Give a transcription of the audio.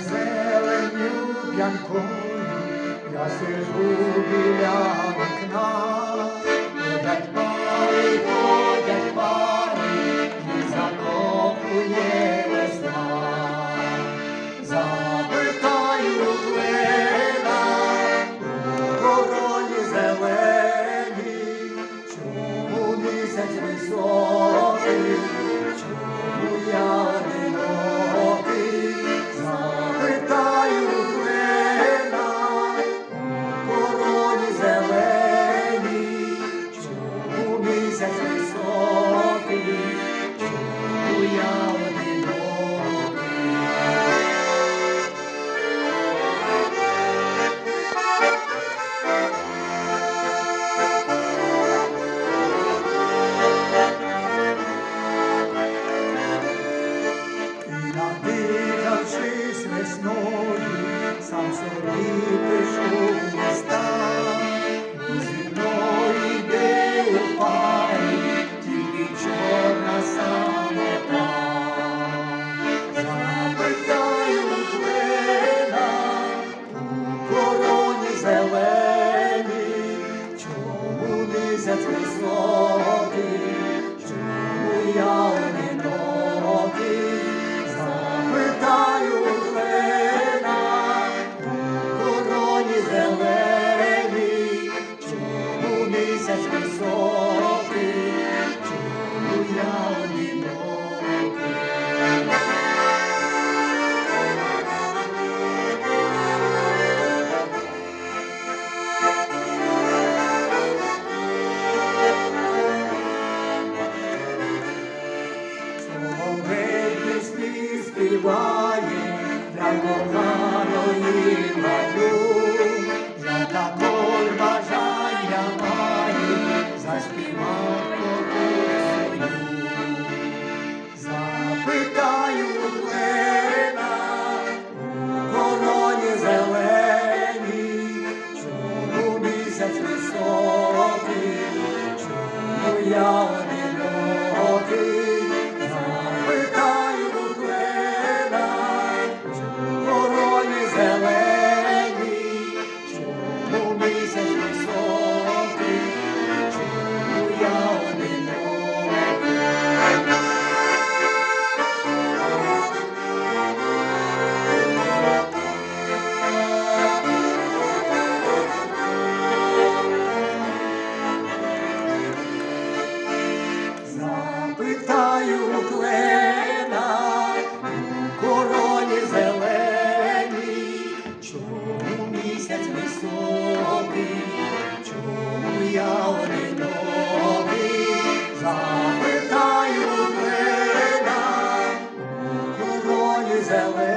зеленю п'янкою я сижу біля вікна. Весною, сам собі пишу листа, бо зі мною йде тільки чорна самота. Запитаю клина у короні зеленій, чому місяць високий, місяць високий, чому я одинокий. Соловей пісні співає для коханої малю. Я також чому я запитаю